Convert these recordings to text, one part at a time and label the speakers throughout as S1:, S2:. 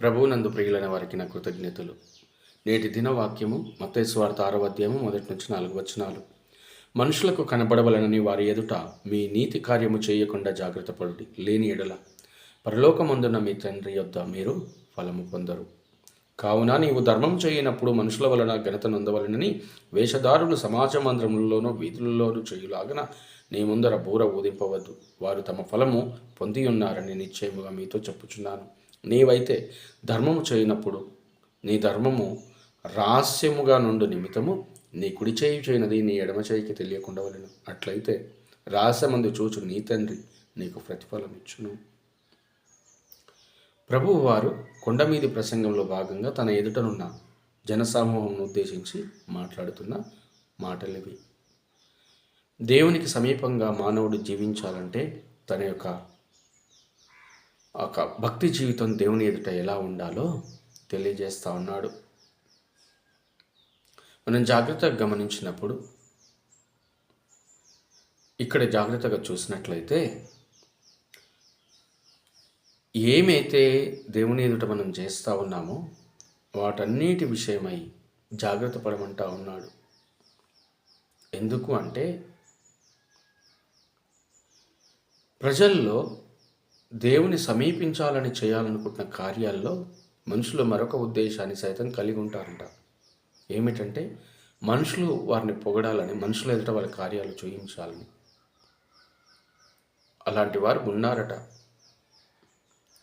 S1: ప్రభువునందు ప్రియులైన వారికి నా కృతజ్ఞతలు. నేటి దిన వాక్యము మత్తేశ్వార్త ఆరవ అధ్యాయము మొదటి నుంచి నాలుగు వచనాలు. మనుషులకు కనబడవలనని వారి ఎదుట మీ నీతి కార్యము చేయకుండా జాగ్రత్త పడుడి లేని ఎడల. పరలోకమందున్న మీ తండ్రి యొద్ద మీరు ఫలము పొందరు. కావున నీవు ధర్మం చేయనప్పుడు మనుషుల వలన ఘనత నొందవలనని వేషధారులు సమాజ మందిరములలోనూ వీధులలోనూ చేయులాగన నీ ముందర బూర ఊదింపవద్దు. వారు తమ ఫలము పొంది ఉన్నారని నిశ్చయముగా మీతో చెప్పుచున్నాను. నీవైతే ధర్మము చేయనప్పుడు నీ ధర్మము రహస్యముగా నుండు నిమిత్తము నీ కుడి చేయి చేయనది నీ ఎడమ చేయికి తెలియకుండా వలెను. అట్లయితే రహస్యమందు చూచు నీ తండ్రి నీకు ప్రతిఫలం ఇచ్చును. ప్రభువు వారు కొండమీది ప్రసంగంలో భాగంగా తన ఎదుటనున్న జనసమూహంను ఉద్దేశించి మాట్లాడుతున్న మాటలివి. దేవునికి సమీపంగా మానవుడు జీవించాలంటే తన యొక్క ఒక భక్తి జీవితం దేవుని ఎదుట ఎలా ఉండాలో తెలియజేస్తూ ఉన్నాడు. మనం జాగ్రత్తగా గమనించినప్పుడు ఇక్కడ జాగ్రత్తగా చూసినట్లయితే ఏమైతే దేవుని ఎదుట మనం చేస్తూ ఉన్నామో వాటన్నిటి విషయమై జాగ్రత్త పడమంటా ఉన్నాడు. ఎందుకు అంటే ప్రజల్లో దేవుని సమీపించాలని చేయాలనుకుంటున్న కార్యాల్లో మనుషులు మరొక ఉద్దేశాన్ని సైతం కలిగి ఉంటారంట. ఏమిటంటే మనుషులు వారిని పొగడాలని మనుషుల ఎదుట వాళ్ళ కార్యాలు చూయించాలని అలాంటి వారు ఉన్నారట.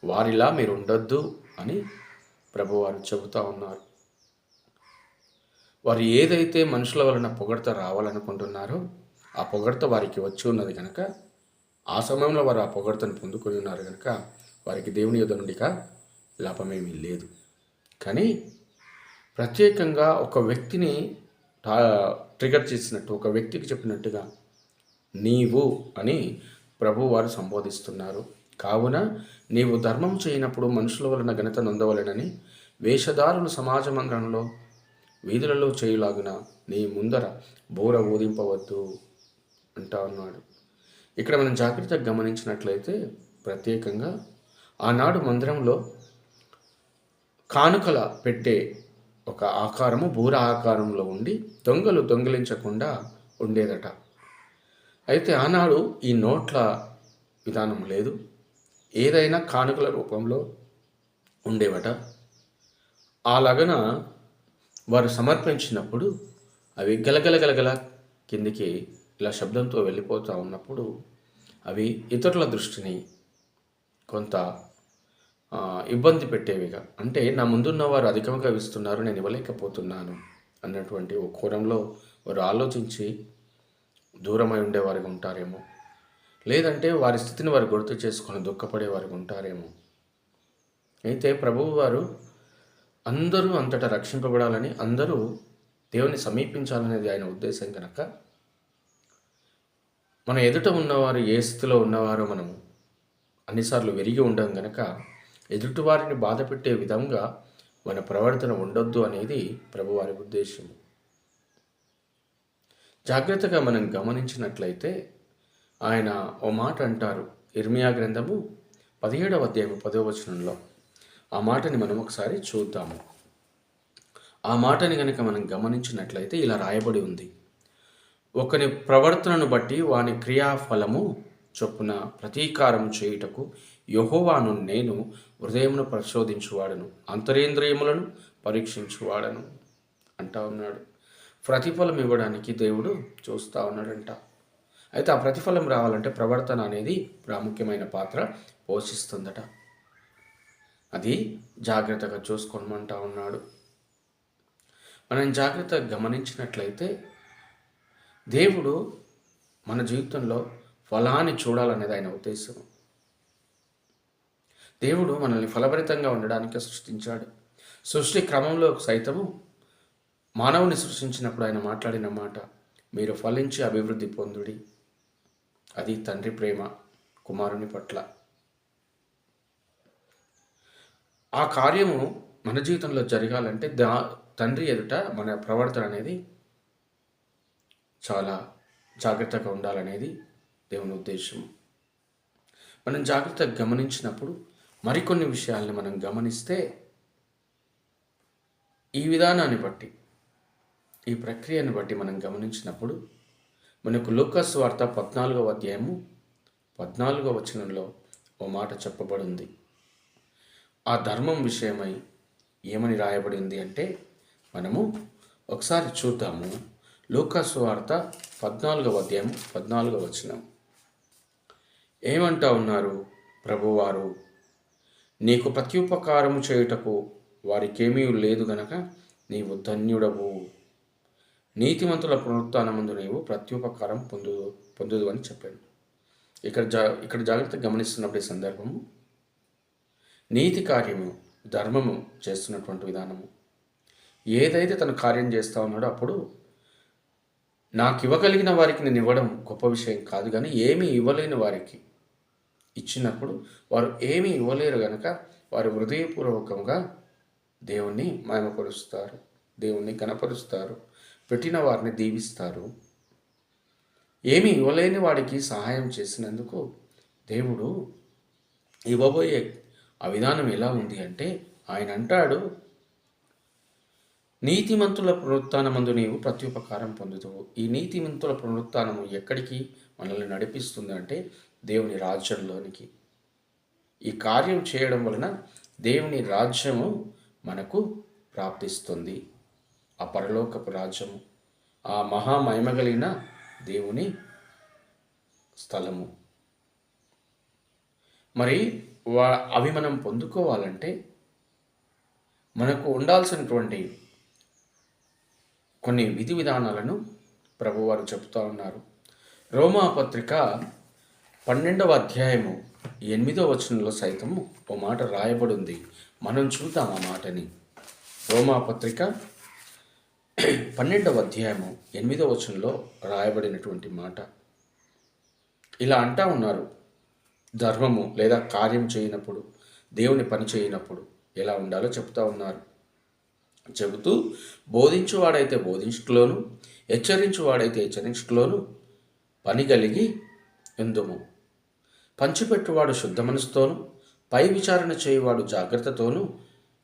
S1: వారిలా మీరు ఉండొద్దు అని ప్రభువారు చెబుతా ఉన్నారు. వారు ఏదైతే మనుషుల వలన పొగడత రావాలనుకుంటున్నారో ఆ పొగడత వారికి వచ్చి ఉన్నది కనుక ఆ సమయంలో వారు ఆ పొగడ్తను పొందుకొని ఉన్నారు కనుక వారికి దేవుని యొద్ నుండిక లాభమేమీ లేదు. కానీ ప్రత్యేకంగా ఒక వ్యక్తిని ట్రిగర్ చేసినట్టు ఒక వ్యక్తికి చెప్పినట్టుగా నీవు అని ప్రభు వారు సంబోధిస్తున్నారు. కావున నీవు ధర్మం చేయనప్పుడు మనుషుల వలన ఘనత నొందవలనని వేషధారులు సమాజ మందిరంలో వీధులలో చేయులాగున నీ ముందర బోర ఊదింపవద్దు అంటా ఉన్నాడు. ఇక్కడ మనం జాగ్రత్తగా గమనించినట్లయితే ప్రత్యేకంగా ఆనాడు మందిరంలో కానుకల పెట్టే ఒక ఆకారము బూర ఆకారంలో ఉండి దొంగలు దొంగిలించకుండా ఉండేదట. అయితే ఆనాడు ఈ నోట్ల విధానం లేదు. ఏదైనా కానుకల రూపంలో ఉండేవట. ఆ లగన వారు సమర్పించినప్పుడు అవి గలగలగలగల కిందికి ఇలా శబ్దంతో వెళ్ళిపోతూ ఉన్నప్పుడు అవి ఇతరుల దృష్టిని కొంత ఇబ్బంది పెట్టేవిగా. అంటే నా ముందున్న వారు అధికంగా ఇస్తున్నారు నేను ఇవ్వలేకపోతున్నాను అన్నటువంటి ఒక కోణంలో వారు ఆలోచించి దూరమై ఉండేవారిగా ఉంటారేమో. లేదంటే వారి స్థితిని వారు గుర్తు చేసుకొని దుఃఖపడే ఉంటారేమో. అయితే ప్రభువు వారు అందరూ అంతటా రక్షింపబడాలని అందరూ దేవుని సమీపించాలనేది ఆయన ఉద్దేశం కనుక మన ఎదుట ఉన్నవారు ఏ స్థితిలో ఉన్నవారో మనము అన్నిసార్లు వెరిగి ఉండం గనక ఎదుటివారిని బాధ పెట్టే విధంగా మన ప్రవర్తన ఉండొద్దు అనేది ప్రభువారి ఉద్దేశం జాగ్రత్తగా మనం గమనించినట్లయితే ఆయన ఓ మాట అంటారు. ఇర్మియా గ్రంథము పదిహేడవ అధ్యాయం పదవ వచనంలో ఆ మాటని మనం ఒకసారి చూద్దాము. ఆ మాటని కనుక మనం గమనించినట్లయితే ఇలా రాయబడి ఉంది. ఒకని ప్రవర్తనను బట్టి వాని క్రియాఫలము చొప్పున ప్రతీకారం చేయుటకు యహోవాను నేను హృదయమును పరిశోధించువాడను అంతరేంద్రియములను పరీక్షించువాడను అంటా ఉన్నాడు. ప్రతిఫలం ఇవ్వడానికి దేవుడు చూస్తూ ఉన్నాడంట. అయితే ఆ ప్రతిఫలం రావాలంటే ప్రవర్తన అనేది ప్రాముఖ్యమైన పాత్ర పోషిస్తుందట. అది జాగ్రత్తగా చూసుకోమంటా ఉన్నాడు. మనం జాగ్రత్తగా గమనించినట్లయితే దేవుడు మన జీవితంలో ఫలాన్ని చూడాలనేది ఆయన ఉద్దేశం. దేవుడు మనల్ని ఫలభరితంగా ఉండడానికి సృష్టించాడు. సృష్టి క్రమంలో సైతము మానవుని సృష్టించినప్పుడు ఆయన మాట్లాడిన మాట మీరు ఫలించి అభివృద్ధి పొందుడి. అది తండ్రి ప్రేమ కుమారుని పట్ల. ఆ కార్యము మన జీవితంలో జరగాలంటే దా తండ్రి ఎదుట మన ప్రవర్తన అనేది చాలా జాగ్రత్తగా ఉండాలనేది దేవుని ఉద్దేశం. మనం జాగ్రత్తగా గమనించినప్పుడు మరికొన్ని విషయాల్ని మనం గమనిస్తే ఈ విధానాన్ని బట్టి ఈ ప్రక్రియను బట్టి మనం గమనించినప్పుడు మనకు లోకస్ వార్త పద్నాలుగవ అధ్యాయము పద్నాలుగవ వచనంలో ఓ మాట చెప్పబడింది. ఆ ధర్మం విషయమై ఏమని రాయబడింది అంటే మనము ఒకసారి చూద్దాము. లూకాసు వార్త పద్నాలుగవ అధ్యాయం పద్నాలుగవ వచనం. ఏమంటా ఉన్నారు ప్రభువారు? నీకు ప్రత్యుపకారము చేయుటకు వారికేమీ లేదు గనక నీవు ధన్యుడవు. నీతిమంతుల పునరుత్నముందు నీవు ప్రత్యుపకారం పొందు పొందుదు అని చెప్పాడు ఇక్కడ జా ఇక్కడ జాగ్రత్తగా గమనిస్తున్నప్పుడు ఈ సందర్భము నీతి కార్యము ధర్మము చేస్తున్నటువంటి విధానము. ఏదైతే తను కార్యం చేస్తా ఉన్నాడో అప్పుడు నాకు ఇవ్వగలిగిన వారికి నేను ఇవ్వడం గొప్ప విషయం కాదు కానీ ఏమీ ఇవ్వలేని వారికి ఇచ్చినప్పుడు వారు ఏమీ ఇవ్వలేరు గనక వారు హృదయపూర్వకంగా దేవుణ్ణి మయమపరుస్తారు దేవుణ్ణి కనపరుస్తారు పెట్టిన వారిని దీవిస్తారు. ఏమి ఇవ్వలేని వాడికి సహాయం చేసినందుకు దేవుడు ఇవ్వబోయే ఆ విధానం ఎలా ఉంది అంటే ఆయన అంటాడు నీతిమంతుల పునరుత్నమందు నీవు ప్రత్యుపకారం పొందుతావు ఈ నీతిమంతుల పునరుత్నము ఎక్కడికి మనల్ని నడిపిస్తుంది అంటే దేవుని రాజ్యంలోనికి. ఈ కార్యం చేయడం వలన దేవుని రాజ్యము మనకు ప్రాప్తిస్తుంది. ఆ పరలోకపు రాజ్యము ఆ మహామహిమ కలిగిన దేవుని స్థలము. మరి వా అవి మనం పొందుకోవాలంటే మనకు ఉండాల్సినటువంటి కొన్ని విధి విధానాలను ప్రభువారు చెబుతూ ఉన్నారు. రోమాపత్రిక పన్నెండవ అధ్యాయము ఎనిమిదో వచనంలో సైతము ఓ మాట రాయబడి ఉంది మనం చూద్దాం ఆ మాటని. రోమాపత్రిక పన్నెండవ అధ్యాయము ఎనిమిదో వచనంలో రాయబడినటువంటి మాట. ఇలా అంటా ఉన్నారు. ధర్మము లేదా కార్యం చేయనప్పుడు దేవుని పని చేయనప్పుడు ఎలా ఉండాలో చెప్తా ఉన్నారు. చెబుతూ బోధించువాడైతే బోధించుకులోను హెచ్చరించువాడైతే హెచ్చరించుకులోను పని కలిగి ఎందుము? పంచిపెట్టువాడు శుద్ధ మనసుతోను పై విచారణ చేయువాడు జాగ్రత్తతోనూ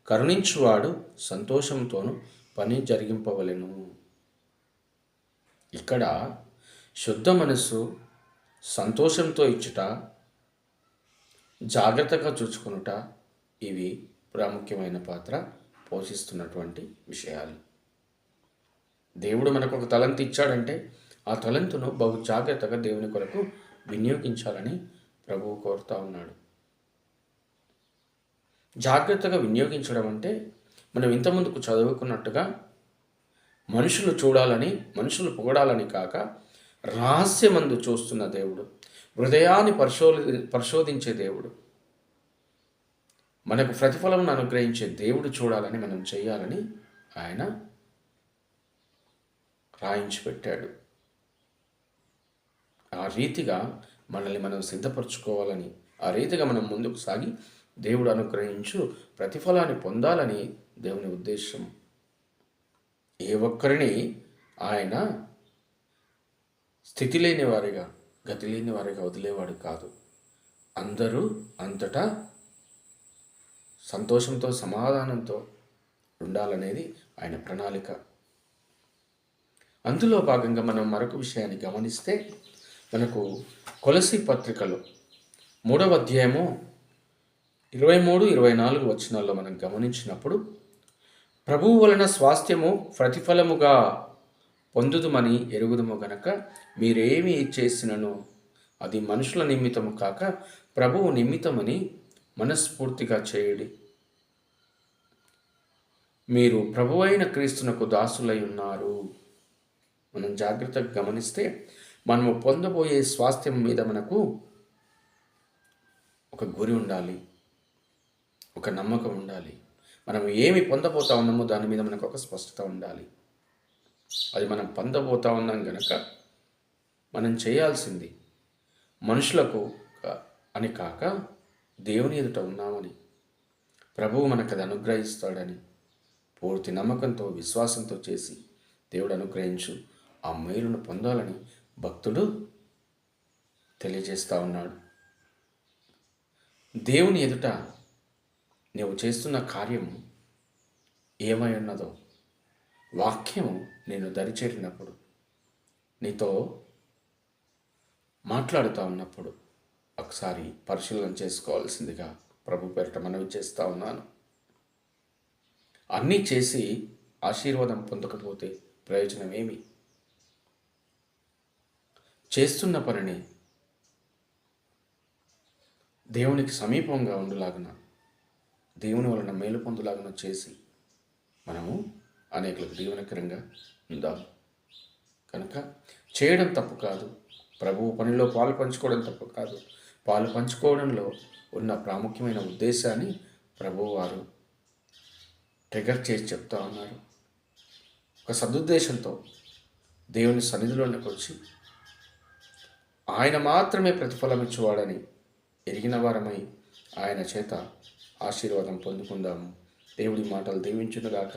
S1: కరుణించువాడు సంతోషంతోనూ పని జరిగింపవలెను. ఇక్కడ శుద్ధ మనస్సు సంతోషంతో ఇచ్చుట జాగ్రత్తగా చూసుకునుట ఇవి ప్రాముఖ్యమైన పాత్ర పోషిస్తున్నటువంటి విషయాలు. దేవుడు మనకు ఒక తలంతు ఇచ్చాడంటే ఆ తలంతును బహు జాగ్రత్తగా దేవుని కొరకు వినియోగించాలని ప్రభువు కోరుతా ఉన్నాడు. జాగ్రత్తగా వినియోగించడం అంటే మనం ఇంతకుముందుకు చదువుకున్నట్టుగా మనుషులు చూడాలని మనుషులు పొగడాలని కాక రహస్యమందు చూస్తున్న దేవుడు హృదయాన్ని పరిశోధి పరిశోధించే దేవుడు. మనకు ప్రతిఫలం అనుగ్రహించే దేవుడు చూడాలని మనం చేయాలని ఆయన రాయించి పెట్టాడు ఆ రీతిగా మనల్ని మనం సిద్ధపరచుకోవాలని ఆ రీతిగా మనం ముందుకు సాగి దేవుడు అనుగ్రహించు ప్రతిఫలాన్ని పొందాలని దేవుని ఉద్దేశం. ఏ ఒక్కరిని ఆయన స్థితి లేని వారిగా గతి లేని వారిగా వదిలేవాడు కాదు. అందరూ అంతటా సంతోషంతో సమాధానంతో ఉండాలనేది ఆయన ప్రణాళిక. అందులో భాగంగా మనం మరొక విషయాన్ని గమనిస్తే మనకు కొలసి పత్రికలో మూడవ అధ్యాయము ఇరవై మూడు ఇరవై నాలుగు వచనాల్లో మనం గమనించినప్పుడు ప్రభువు వలన స్వాస్థ్యము ప్రతిఫలముగా పొందుదుమని ఎరుగుదుము గనక మీరేమి చేసినను? అది మనుషుల నిమిత్తము కాక ప్రభువు నిమిత్తమని మనస్ఫూర్తిగా చేయడి. మీరు ప్రభువైన క్రీస్తునకు దాసులై ఉన్నారు. మనం జాగ్రత్తగా గమనిస్తే మనము పొందబోయే స్వాస్థ్యం మీద మనకు ఒక గురి ఉండాలి. ఒక నమ్మకం ఉండాలి. మనం ఏమి పొందబోతా ఉన్నామో దాని మీద మనకు ఒక స్పష్టత ఉండాలి. అది మనం పొందబోతా ఉన్నాం గనక మనం చేయాల్సింది మనుషులకు అని కాక దేవుని ఎదుట ఉన్నామని. ప్రభువు మనకు అది అనుగ్రహిస్తాడని పూర్తి నమ్మకంతో విశ్వాసంతో చేసి దేవుడు అనుగ్రహించు ఆ మేలును పొందాలని భక్తుడు తెలియజేస్తూ ఉన్నాడు. దేవుని ఎదుట నీవు చేస్తున్న కార్యం ఏమై ఉన్నదో వాక్యము నేను దరిచేరినప్పుడు నీతో మాట్లాడుతూ ఉన్నప్పుడు ఒకసారి పరిశీలన చేసుకోవాల్సిందిగా ప్రభు పేరిట మనవి చేస్తూ ఉన్నాను. అన్నీ చేసి ఆశీర్వాదం పొందకపోతే ప్రయోజనం ఏమి? చేస్తున్న పనిని దేవునికి సమీపంగా ఉండులాగున దేవుని వలన మేలు పొందులాగున చేసి మనము అనేకులకు దీవనకరంగా ఉందాం. కనుక చేయడం తప్పు కాదు. ప్రభువు పనిలో పాలు పంచుకోవడం తప్పు కాదు. పాలు పంచుకోవడంలో ఉన్న ప్రాముఖ్యమైన ఉద్దేశాన్ని ప్రభువు వారు ట్రిగర్ చేసి చెప్తా ఉన్నారు. ఒక సదుద్దేశంతో దేవుని సన్నిధిలోనికి వచ్చి ఆయన మాత్రమే ప్రతిఫలం ఇచ్చేవాడని ఎరిగిన వారమై ఆయన చేత ఆశీర్వాదం పొందుకుందాము. దేవుడి మాటలు దీవించునుగాక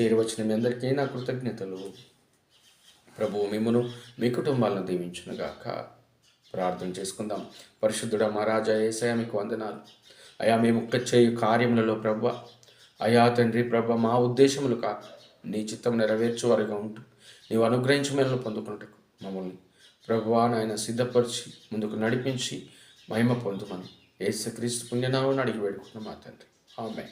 S1: చేరువచ్చిన మీ అందరికీ నా కృతజ్ఞతలు. ప్రభువు మిమ్మను మీ కుటుంబాలను దీవించునుగాక ప్రార్థన చేసుకుందాం. పరిశుద్ధుడ మహారాజా ఏసయ మీకు వందనాలు. అయా మేము ఒక్క చేయు కార్యములలో ప్రభ అయా తండ్రి ప్రభ మా ఉద్దేశములు కాక నీ చిత్తం నెరవేర్చేవారిగా ఉంటూ. నీవు అనుగ్రహించి మేలను పొందుకున్నట్టుకు మమ్మల్ని ప్రభువా నాయన సిద్ధపరిచి ముందుకు నడిపించి మహిమ పొందుమని ఏసు క్రీస్తు పుణ్యనామని అడిగి వేడుకున్న మా తండ్రి. ఆమె